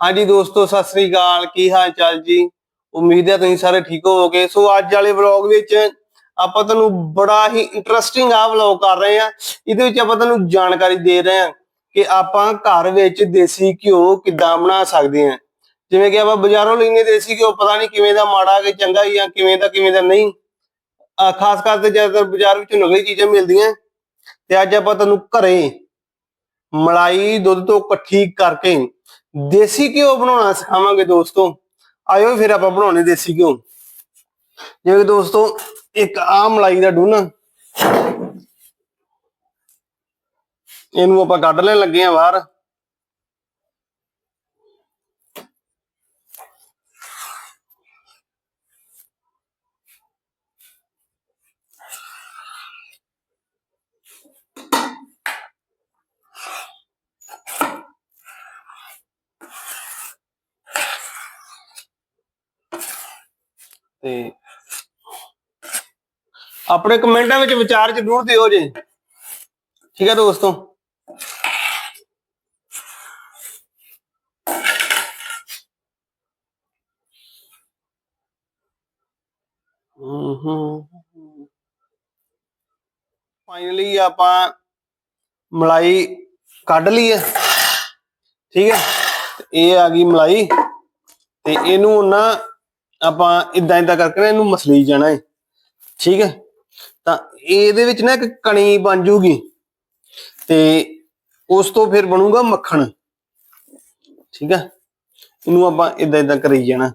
ਹਾਂਜੀ ਦੋਸਤੋ, ਸਤਿ ਸ੍ਰੀ ਅਕਾਲ। ਕੀ ਹਾਲ ਚਾਲ ਜੀ? ਉਮੀਦ ਹੈ ਤੁਸੀਂ ਸਾਰੇ ਠੀਕ ਹੋਵੋਗੇ। ਸੋ ਅੱਜ ਵਾਲੇ ਵਲੌਗ ਵਿੱਚ ਆਪਾਂ ਤੁਹਾਨੂੰ ਬੜਾ ਹੀ ਇੰਟਰਸਟਿੰਗ ਆ ਵਲੌਗ ਕਰ ਰਹੇ ਆ ਇਹਦੇ ਵਿੱਚ ਆਪਾਂ ਤੁਹਾਨੂੰ ਜਾਣਕਾਰੀ ਦੇ ਰਹੇ ਆ ਕਿ ਆਪਾਂ ਘਰ ਵਿੱਚ ਦੇਸੀ ਘਿਓ ਕਿੱਦਾਂ ਬਣਾ ਸਕਦੇ ਆ ਜਿਵੇਂ ਕਿ ਆਪਾਂ ਬਾਜ਼ਾਰੋਂ ਲੈਨੇ ਦੇਸੀ ਘਿਓ, ਪਤਾ ਨਹੀਂ ਕਿਵੇਂ ਦਾ ਮਾੜਾ ਕਿ ਚੰਗਾ ਜਾਂ ਕਿਵੇਂ ਦਾ ਕਿਵੇਂ ਦਾ ਨਹੀਂ। ਖਾਸ ਕਰਕੇ ਜ਼ਿਆਦਾਤਰ ਬਾਜ਼ਾਰ ਵਿੱਚ ਨਕਲੀ ਚੀਜ਼ਾਂ ਮਿਲਦੀਆਂ। ਤੇ ਅੱਜ ਆਪਾਂ ਤੁਹਾਨੂੰ ਘਰੇ ਮਲਾਈ ਦੁੱਧ ਤੋਂ ਇਕੱਠੀ ਕਰਕੇ ਦੇਸੀ ਘਿਓ ਬਣਾਉਣਾ ਸਿਖਾਵਾਂਗੇ ਦੋਸਤੋ। ਆਇਓ ਫਿਰ ਆਪਾਂ ਬਣਾਉਣੇ ਦੇਸੀ ਘਿਓ। ਜਿਵੇਂ ਦੋਸਤੋ, ਇੱਕ ਆ ਮਲਾਈ ਦਾ ਡੂਨਾ। ਇਹਨੂੰ ਆਪਾਂ ਕੱਢ ਲੈਣ ਲੱਗੇ ਆ ਬਾਹਰ। ਤੇ ਆਪਣੇ ਕਮੈਂਟਾਂ ਵਿੱਚ ਵਿਚਾਰ ਜ਼ਰੂਰ ਦਿਓ ਜੀ। ਠੀਕ ਹੈ ਦੋਸਤੋ? ਫਾਈਨਲੀ ਆਪਾਂ ਮਲਾਈ ਕੱਢ ਲਈ ਹੈ ਠੀਕ ਹੈ ਇਹ ਆ ਗਈ ਮਲਾਈ। ਤੇ ਇਹਨੂੰ ਨਾ ਆਪਾਂ ਇਦਾਂ ਇਦਾਂ ਕਰਕੇ ਨਾ ਇਹਨੂੰ ਮਸਲੀ ਜਾਣਾ ਹੈ ਠੀਕ ਹੈ ਤਾਂ ਇਹਦੇ ਵਿੱਚ ਨਾ ਇੱਕ ਕਣੀ ਬਣ ਜੂਗੀ। ਤੇ ਉਸ ਤੋਂ ਫਿਰ ਬਣੂਗਾ ਮੱਖਣ। ਠੀਕ ਹੈ ਇਹਨੂੰ ਆਪਾਂ ਇਦਾਂ ਇਦਾਂ ਕਰੀ ਜਾਣਾ।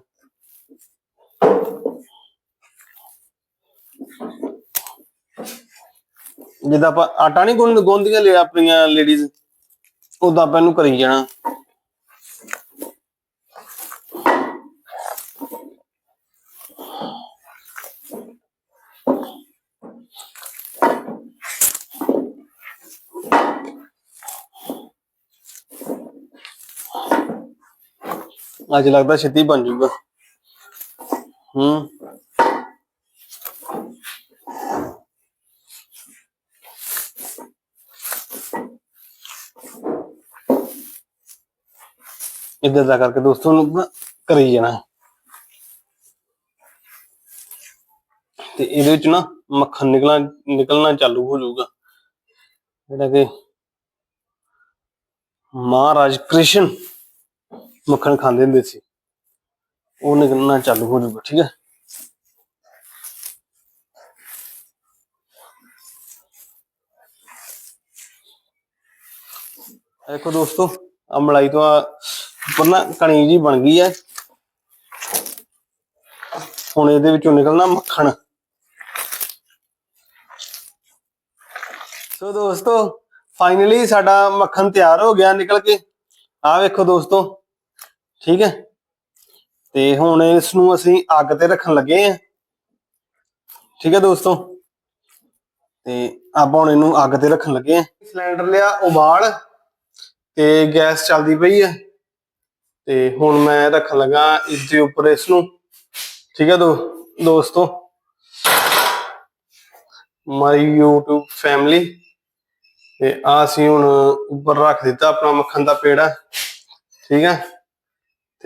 ਜਿੱਦਾਂ ਆਪਾਂ ਆਟਾ ਨਹੀਂ ਗੁੰਨ, ਗੁੰਨਦੀਆਂ ਲੈ, ਆਪਣੀਆਂ ਲੇਡੀਜ਼ ਉਦਾਂ ਆਪਾਂ ਇਹਨੂੰ ਕਰੀ ਜਾਣਾ। ਅੱਜ ਲੱਗਦਾ ਛੇਤੀ ਬਣ ਜੂਗਾ। ਹੂੰ। ਇਦਾਂ ਦਾ ਕਰਕੇ ਦੋਸਤੋ ਨੂੰ ਕਰੀ ਜਾਣਾ। ਤੇ ਇਹਦੇ ਵਿੱਚ ਨਾ ਮੱਖਣ ਨਿਕਲਣਾ ਨਿਕਲਣਾ ਚਾਲੂ ਹੋ ਜਾਊਗਾ। ਜਿਹੜਾ ਕਿ ਮਹਾਰਾਜ ਕ੍ਰਿਸ਼ਨ ਮੱਖਣ ਖਾਂਦੇ ਹੁੰਦੇ ਸੀ। ਉਹ ਨਿਕਲਣਾ ਚਾਲੂ ਹੋ ਜਾਊਗਾ, ਠੀਕ ਹੈ? ਦੇਖੋ ਦੋਸਤੋ ਆ ਮਲਾਈ ਤੋਂ ਆ ਉੱਪਰ ਕਣੀ ਜੀ ਬਣ ਗਈ ਹੈ। ਹੁਣ ਇਹਦੇ ਵਿੱਚੋਂ ਨਿਕਲਣਾ ਮੱਖਣ। ਸੋ ਦੋਸਤੋ ਫਾਈਨਲੀ ਸਾਡਾ ਮੱਖਣ ਤਿਆਰ ਹੋ ਗਿਆ ਨਿਕਲ ਕੇ। ਆ ਵੇਖੋ ਦੋਸਤੋ। ਠੀਕ ਹੈ? ਤੇ ਹੁਣ ਇਸ ਨੂੰ ਅਸੀਂ ਅੱਗ ਤੇ ਰੱਖਣ ਲੱਗੇ ਆ ਠੀਕ ਹੈ ਦੋਸਤੋ? ਤੇ ਆਪਾਂ ਹੁਣ ਇਹਨੂੰ ਅੱਗ ਤੇ ਰੱਖਣ ਲੱਗੇ ਆ ਸਿਲੰਡਰ ਲਿਆ, ਉਬਾਲ ਤੇ ਗੈਸ ਚੱਲਦੀ ਪਈ ਹੈ। ਤੇ ਹੁਣ ਮੈਂ ਰੱਖਣ ਲੱਗਾ ਇਸ ਦੇ ਉੱਪਰ ਇਸ ਨੂੰ ਠੀਕ ਹੈ ਦੋ, ਦੋਸਤੋ? ਮਾਈ YouTube ਫੈਮਿਲੀ ਤੇ ਆ ਅਸੀਂ ਹੁਣ ਉੱਪਰ ਰੱਖ ਦਿੱਤਾ ਆਪਣਾ ਮੱਖਣ ਦਾ ਪੇੜਾ। ਠੀਕ ਹੈ?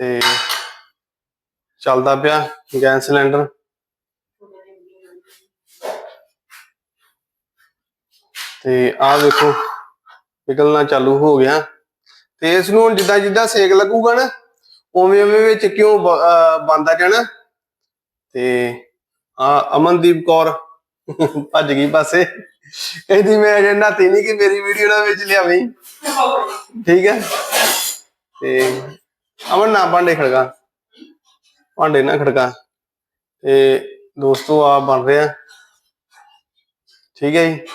ਤੇ ਚੱਲਦਾ ਪਿਆ ਗੈਸ ਸਿਲੰਡਰ। ਤੇ ਆਹ ਵੇਖੋ ਨਿਕਲਣਾ ਚਾਲੂ ਹੋ ਗਿਆ। ਤੇ ਇਸ ਨੂੰ ਜਿੱਦਾਂ ਜਿੱਦਾਂ ਸੇਕ ਲੱਗੂਗਾ ਨਾ ਉਵੇਂ ਉਵੇਂ ਵਿੱਚ ਕਿਉਂ ਬੰਦਾ ਜਾਣਾ? ਤੇ ਆ ਅਮਨਦੀਪ ਕੌਰ ਭੱਜ ਗਈ ਪਾਸੇ। ਕਹਿੰਦੀ ਮੈਂ ਅਜੇ ਨਾਤੀ ਨਹੀਂ ਕਿ ਮੇਰੀ ਵੀਡੀਓ ਨਾ ਵਿੱਚ ਲਿਆਵੀਂ। ਠੀਕ ਹੈ। ਤੇ ਅਮਨ ਨਾ ਭਾਂਡੇ ਖੜਕਾ। ਭਾਂਡੇ ਨਾ ਖੜਕਾ। ਤੇ ਦੋਸਤੋ ਆ ਬਣ ਰਿਹਾ। ਠੀਕ ਹੈ ਜੀ।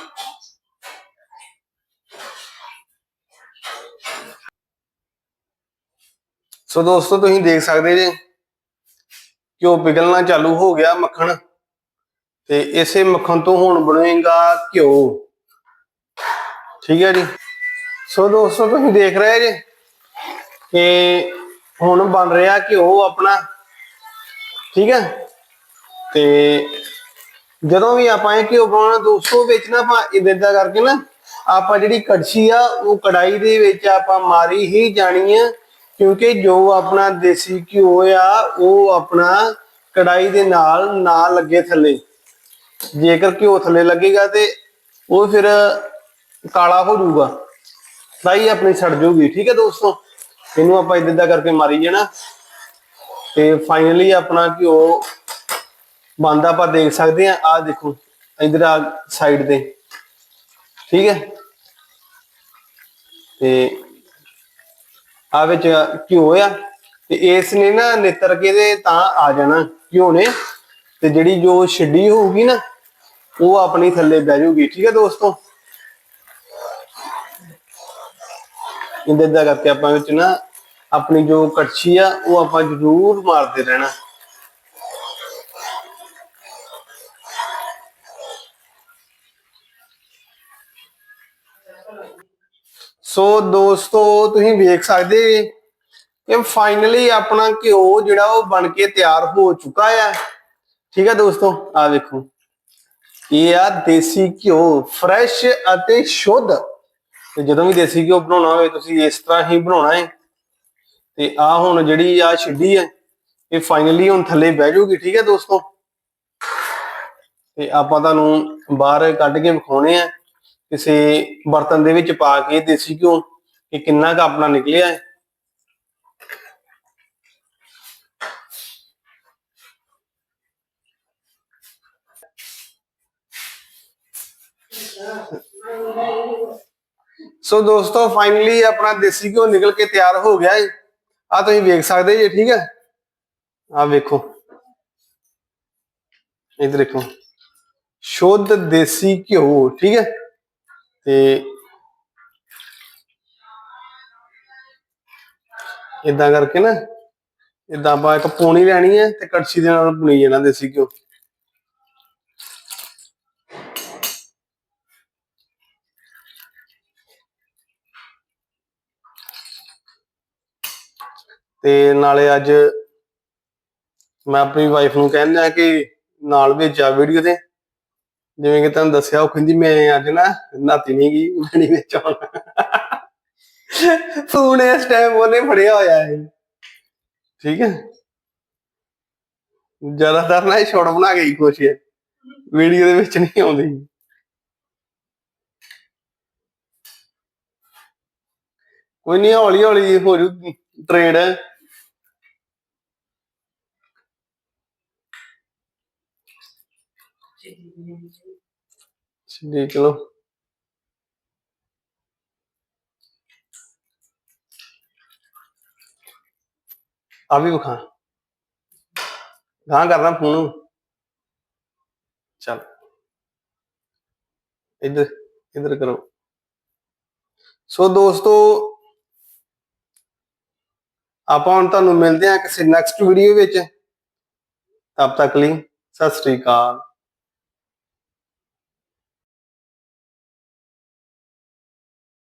ਸੋ ਦੋਸਤੋ, ਤੁਸੀਂ ਦੇਖ ਸਕਦੇ ਜੇ ਘਿਓ ਪਿਘਲਣਾ ਚਾਲੂ ਹੋ ਗਿਆ ਮੱਖਣ। ਤੇ ਇਸੇ ਮੱਖਣ ਤੋਂ ਹੁਣ ਬਣੇਗਾ ਘਿਓ। ਠੀਕ ਹੈ ਜੀ। ਸੋ ਦੋਸਤੋ, ਤੁਸੀਂ ਦੇਖ ਰਹੇ ਜੇ ਕਿ ਹੁਣ ਬਣ ਰਿਹਾ ਘਿਓ ਆਪਣਾ, ਠੀਕ ਹੈ? ਤੇ ਜਦੋਂ ਵੀ ਆਪਾਂ ਇਹ ਘਿਓ ਬਣਾਉਣਾ ਦੋਸਤੋ ਵਿੱਚ ਨਾ ਆਪਾਂ ਇਦਾਂ ਕਰਕੇ ਨਾ, ਆਪਾਂ ਜਿਹੜੀ ਕੜਛੀ ਆ, ਉਹ ਕੜਾਈ ਦੇ ਵਿੱਚ ਆਪਾਂ ਮਾਰੀ ਹੀ ਜਾਣੀ ਆ, ਕਿਉਂਕਿ ਜੋ ਆਪਣਾ ਦੇਸੀ ਘਿਓ ਆ, ਉਹ ਆਪਣਾ ਕੜਾਈ ਦੇ ਨਾਲ ਨਾ ਲੱਗੇ ਥੱਲੇ। ਜੇਕਰ ਘਿਓ ਥੱਲੇ ਲੱਗੇਗਾ ਤੇ ਉਹ ਫਿਰ ਕਾਲਾ ਹੋ ਜਾਊਗਾ। ਫਰਾਈ ਆਪਣੀ ਸੜ ਜਾਊਗੀ, ਠੀਕ ਹੈ ਦੋਸਤੋ? ਇਹਨੂੰ ਆਪਾਂ ਇਦਾਂ ਦਾ ਕਰਕੇ ਮਾਰੀ ਜਾਣਾ। ਤੇ ਫਾਈਨਲੀ ਆਪਣਾ ਘਿਓ ਬੰਦ ਆਪਾਂ ਦੇਖ ਸਕਦੇ ਆ ਆ ਦੇਖੋ, ਇਧਰ ਆ ਸਾਈਡ ਤੇ। ਠੀਕ ਹੈ? ਤੇ ਆ ਵਿੱਚ ਘਿਓ ਆ। ਤੇ ਇਸ ਨੇ ਨਾ ਨਿੱਤਰ ਕੇ ਤੇ ਤਾਂ ਆ ਜਾਣਾ ਘਿਓ ਨੇ। ਤੇ ਜਿਹੜੀ ਜੋ ਛੱਡੀ ਹੋਊਗੀ ਨਾ, ਉਹ ਆਪਣੀ ਥੱਲੇ ਬਹਿ ਜਾਊਗੀ। ਠੀਕ ਹੈ ਦੋਸਤੋ? ਇੰਦੇ ਦਾ ਕਰਕੇ ਆਪਾਂ ਵਿੱਚ ਨਾ ਆਪਣੀ ਜੋ ਕੜਛੀ ਆ, ਉਹ ਆਪਾਂ ਜ਼ਰੂਰ ਮਾਰਦੇ ਰਹਿਣਾ। ਸੋ ਦੋਸਤੋ, ਤੁਸੀਂ ਵੇਖ ਸਕਦੇ ਕਿ ਫਾਈਨਲੀ ਆਪਣਾ ਘਿਓ ਜਿਹੜਾ ਉਹ ਬਣ ਕੇ ਤਿਆਰ ਹੋ ਚੁੱਕਾ ਆ। ਠੀਕ ਹੈ ਦੋਸਤੋ? ਆ ਵੇਖੋ। ਇਹ ਆ ਦੇਸੀ ਘਿਓ ਫਰੈਸ਼ ਅਤੇ ਸ਼ੁੱਧ। ਤੇ ਜਦੋਂ ਵੀ ਦੇਸੀ ਘਿਓ ਬਣਾਉਣਾ ਹੋਵੇ, ਤੁਸੀਂ ਇਸ ਤਰ੍ਹਾਂ ਹੀ ਬਣਾਉਣਾ ਹੈ। ਤੇ ਆ ਹੁਣ ਜਿਹੜੀ ਆ ਛਿੱਡੀ ਹੈ, ਇਹ ਫਾਈਨਲੀ ਹੁਣ ਥੱਲੇ ਬਹਿ ਜਾਊਗੀ, ਠੀਕ ਹੈ ਦੋਸਤੋ? ਤੇ ਆਪਾਂ ਤੁਹਾਨੂੰ ਬਾਹਰ ਕੱਢ ਕੇ ਵਿਖਾਉਣੇ ਆ। ਕਿਸੇ ਬਰਤਨ ਦੇ ਵਿੱਚ ਪਾ ਕੇ ਦੇਸੀ ਘਿਓ, ਕਿ ਕਿੰਨਾ ਕੁ ਆਪਣਾ ਨਿਕਲਿਆ ਹੈ। ਸੋ ਦੋਸਤੋ ਫਾਈਨਲੀ ਆਪਣਾ ਦੇਸੀ ਘਿਓ ਨਿਕਲ ਕੇ ਤਿਆਰ ਹੋ ਗਿਆ ਹੈ ਆ ਤੁਸੀਂ ਵੇਖ ਸਕਦੇ ਜੀ, ਠੀਕ ਹੈ? ਆ ਵੇਖੋ। ਇਧਰ ਦੇਖੋ। ਸ਼ੁੱਧ ਦੇਸੀ ਘਿਓ, ਠੀਕ ਹੈ? ਤੇ ਇਦਾਂ ਕਰਕੇ ਨਾ ਇਦਾਂ ਆਪਾਂ ਇੱਕ ਪੂਣੀ ਲੈਣੀ ਹੈ ਤੇ ਕੜਛੀ ਦੇ ਨਾਲ ਪੁਣੀ ਜਾਣਾ ਦੇਸੀ ਘਿਓ। ਤੇ ਨਾਲੇ ਅੱਜ ਮੈਂ ਆਪਣੀ ਵਾਈਫ ਨੂੰ ਕਹਿੰਦਾ ਕਿ ਨਾਲ ਵਿੱਚ ਵੀਡੀਓ ਦੇ ਜਿਵੇਂ ਕਿ ਤੁਹਾਨੂੰ ਦੱਸਿਆ, ਉਹ ਕਹਿੰਦੀ, ਮੈਂ ਅੱਜ ਨਾ ਨਾਤੀ ਨਹੀਂ ਗਈ ਮੈਂ ਨਹੀਂ ਵਿੱਚ ਆਉਣਾ ਫੋਨ ਇਸ ਟਾਈਮ ਉਹਨੇ ਫੜਿਆ ਹੋਇਆ ਹੈ। ਠੀਕ ਹੈ? ਜ਼ਿਆਦਾਤਰ ਨਾ ਇਹ ਛੋੜ ਬਣਾ ਕੇ ਹੀ ਖੁਸ਼ ਹੈ। ਵੀਡੀਓ ਦੇ ਵਿੱਚ ਨਹੀਂ ਆਉਂਦੀ। ਕੋਈ ਨਹੀਂ ਹੌਲੀ ਹੌਲੀ ਹੋ ਜੂ ਟ੍ਰੇਡ ਦੇਖ ਲਓ ਆ ਵੀ ਵਿਖਾ। ਗਾਂ ਕਰਨਾ ਫੋਨ ਚੱਲ। ਇਧਰ ਇਧਰ ਕਰੋ। ਸੋ ਦੋਸਤੋ, ਆਪਾਂ ਹੁਣ ਤੁਹਾਨੂੰ ਮਿਲਦੇ ਹਾਂ ਕਿਸੇ ਨੈਕਸਟ ਵੀਡੀਓ ਵਿੱਚ। ਤਬ ਤੱਕ ਲਈ, ਸਤਿ ਸ੍ਰੀ ਅਕਾਲ।